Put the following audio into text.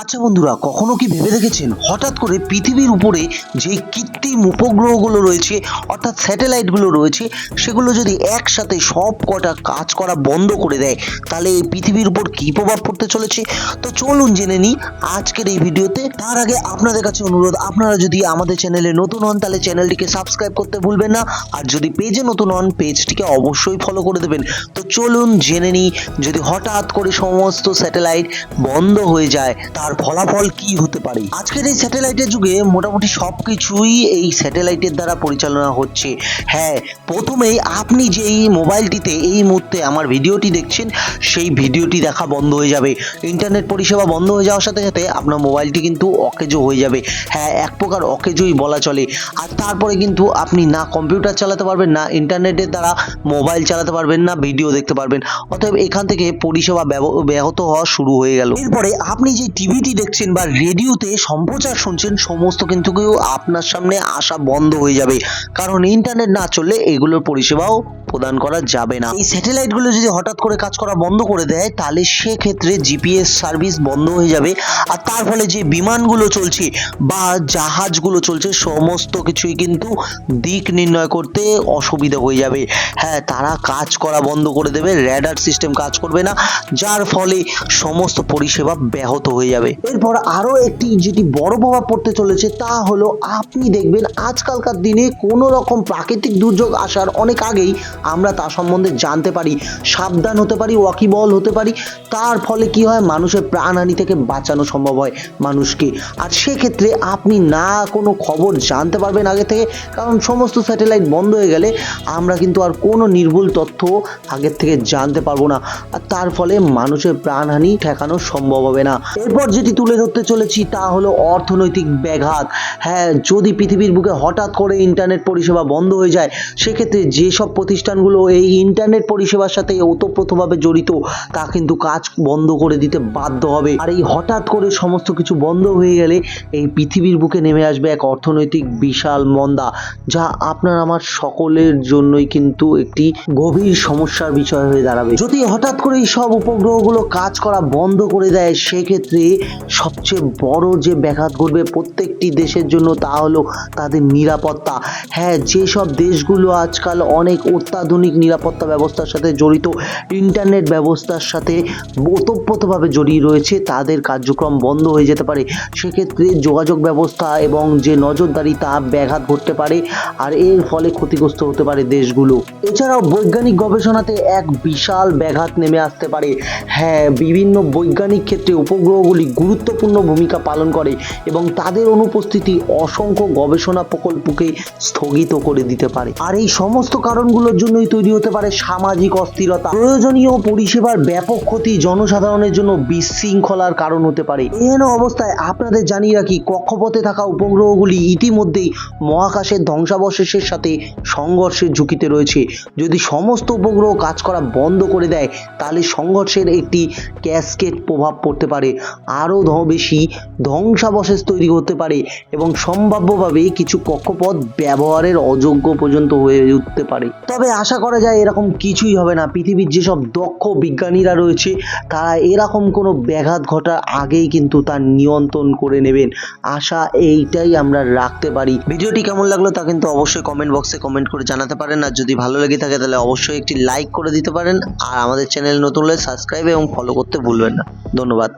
আচ্ছা বন্ধুরা, কখনো কি ভেবে দেখেছেন? হঠাৎ করে পৃথিবীর উপরে যে কৃত্রিম উপগ্রহগুলো রয়েছে, অর্থাৎ স্যাটেলাইটগুলো রয়েছে, সেগুলো যদি একসাথে সব কটা কাজ করা বন্ধ করে দেয়, তাহলে এই পৃথিবীর উপর কী প্রভাব পড়তে চলেছে? তো চলুন জেনে নিই আজকের এই ভিডিওতে। তার আগে আপনাদের কাছে অনুরোধ, আপনারা যদি আমাদের চ্যানেলে নতুন হন, তাহলে চ্যানেলটিকে সাবস্ক্রাইব করতে ভুলবেন না। আর যদি পেজে নতুন হন, পেজটিকে অবশ্যই ফলো করে দেবেন। তো চলুন জেনে নিই, যদি হঠাৎ করে সমস্ত স্যাটেলাইট বন্ধ হয়ে যায় তার ফলাফল কি হতে পারে? আজকের এই স্যাটেলাইটের যুগে মোটামুটি সব কিছুই এই স্যাটেলাইটের দ্বারা পরিচালনা হচ্ছে। হ্যাঁ প্রথমেই আপনি যে এই মোবাইলটিতে এই মুহূর্তে আমার ভিডিওটি দেখছেন, সেই ভিডিওটি দেখা বন্ধ হয়ে যাবে। ইন্টারনেট পরিষেবা বন্ধ হয়ে যাওয়ার সাথে সাথে আপনার মোবাইলটি কিন্তু অকেজো হয়ে যাবে। হ্যাঁ এক প্রকার অকেজোই বলা চলে। আর তারপরে কিন্তু আপনি না কম্পিউটার চালাতে পারবেন, না ইন্টারনেটের দ্বারা মোবাইল চালাতে পারবেন, না ভিডিও দেখতে পারবেন। অতএব এখান থেকে পরিষেবা ব্যাহত হওয়া শুরু হয়ে গেল। এরপরে আপনি যে টিভিটি দেখছেন বা রেডিওতে সম্প্রচার শুনছেন, সমস্ত কিন্তু কেউ আপনার সামনে আসা বন্ধ হয়ে যাবে। কারণ ইন্টারনেট না চললে এগুলোর পরিষেবাও প্রদান করা যাবে না। এই স্যাটেলাইটগুলো যদি হঠাৎ করে কাজ করা বন্ধ করে দেয়, তাহলে সেক্ষেত্রে জিপিএস সার্ভিস বন্ধ হয়ে যাবে। আর তার ফলে যে বিমানগুলো চলছে বা জাহাজগুলো চলছে, সমস্ত কিছুই কিন্তু দিক নির্ণয় করতে অসুবিধা হয়ে যাবে। হ্যাঁ তারা কাজ করা বন্ধ করে দেবে, র্যাডার সিস্টেম কাজ করবে না, যার ফলে সমস্ত পরিষেবা ব্যাহত হয়ে যাবে। এরপর আরও একটি যেটি বড় প্রভাব পড়তে চলেছে তা হলো আপনি দেখবেন আজকালকার দিনে কোনো রকম প্রাকৃতিক দুর্যোগ আসার অনেক আগেই আমরা তা সম্বন্ধে জানতে পারি, সাবধান হতে পারি ওয়াকিবল হতে পারি। তার ফলে কি হয়? মানুষের প্রাণহানি থেকে বাঁচানো সম্ভব হয় মানুষকে। আর সেক্ষেত্রে আপনি না কোনো খবর জানতে পারবেন আগে থেকে, কারণ সমস্ত স্যাটেলাইট বন্ধ হয়ে গেলে আমরা কিন্তু আর কোনো নির্ভুল তথ্য আগের থেকে জানতে পারব না। আর তার ফলে মানুষের প্রাণহানি ঠেকানো সম্ভব হবে না। এরপর যেটি তুলে ধরতে চলেছি তা হলো অর্থনৈতিক ব্যাঘাত। হ্যাঁ যদি পৃথিবীর বুকে হঠাৎ করে ইন্টারনেট পরিষেবা বন্ধ হয়ে যায়, সেক্ষেত্রে যেসব প্রতিষ্ঠানগুলো এই ইন্টারনেট পরিষেবার সাথে ওতপ্রোতভাবে জড়িত, তা কিন্তু কাজ বন্ধ করে দিতে বাধ্য হবে। আর এই হঠাৎ করে সমস্ত কিছু বন্ধ হয়ে গেলে এই পৃথিবীর বুকে নেমে আসবে এক অর্থনৈতিক বিশাল মন্দা, যা আপনার আমার সকলের জন্যই কিন্তু একটি গভীর সমস্যার বিষয় হয়ে দাঁড়াবে। যদি হঠাৎ করে এই সব উপগ্রহগুলো কাজ করা বন্ধ করে দেয়, সেক্ষেত্রে সবচেয়ে বড় যে ব্যাঘাত ঘটবে প্রত্যেকটি দেশের জন্য তা হলো তাদের নিরাপত্তা। হ্যাঁ যেসব দেশগুলো আজকাল অনেক অত্যাধুনিক নিরাপত্তা ব্যবস্থার সাথে জড়িত, ইন্টারনেট ব্যবস্থার সাথে ওতপ্রোতভাবে জড়িয়ে রয়েছে, তাদের কার্যক্রম বন্ধ হয়ে যেতে পারে। সেক্ষেত্রে যোগাযোগ ব্যবস্থা এবং যে নজরদারি তা ব্যাঘাত ঘটতে পারে আর এর ফলে ক্ষতিগ্রস্ত হতে পারে দেশগুলো। এছাড়াও বৈজ্ঞানিক গবেষণাতে এক বিশাল ব্যাঘাত নেমে আসতে পারে। হ্যাঁ বিভিন্ন বৈজ্ঞানিক ক্ষেত্রে উপগ্রহগুলি গুরুত্বপূর্ণ ভূমিকা পালন করে এবং তাদের অনুপস্থিতি অসংখ্য গবেষণা প্রকল্পকে স্থগিত করে দিতে পারে। আর এই সমস্ত কারণগুলোর জন্যই তৈরি হতে পারে সামাজিক অস্থিরতা। প্রয়োজনীয় পরিষেবার ব্যাপক ক্ষতি জনসাধারণের জন্য বিশৃঙ্খলার কারণ হতে পারে। এহেন অবস্থায় আপনাদের জানিয়ে রাখি, কক্ষপথে থাকা উপগ্রহগুলি ইতিমধ্যেই মহাকাশের ধ্বংসাবশেষের সাথে সংঘর্ষের ঝুঁকিতে রয়েছে। যদি সমস্ত উপগ্রহ কাজ করা বন্ধ করে দেয়, তাহলে সংঘর্ষের একটি ক্যাসকেট প্রভাব পড়তে পারে। আরও বেশি ধ্বংসাবশেষ তৈরি করতে পারে এবং সম্ভাব্যভাবে কিছু কক্ষপথ ব্যবহারের অযোগ্য পর্যন্ত হয়ে উঠতে পারে। তবে আশা করা যায় এরকম কিছুই হবে না। পৃথিবীর যেসব দক্ষ বিজ্ঞানীরা রয়েছে, তারা এরকম কোনো ব্যাঘাত ঘটার আগেই কিন্তু তার নিয়ন্ত্রণ করে নেবেন। আশা এইটাই আমরা রাখতে পারি। ভিডিওটি কেমন লাগল তা কিন্তু অবশ্যই কমেন্ট বক্সে কমেন্ট করে জানাতে পারেন। আর যদি ভালো লেগে থাকে তাহলে অবশ্যই একটি লাইক করে দিতে পারেন। আর আমাদের চ্যানেল নতুন হলে সাবস্ক্রাইব এবং ফলো করতে ভুলবেন না। ধন্যবাদ।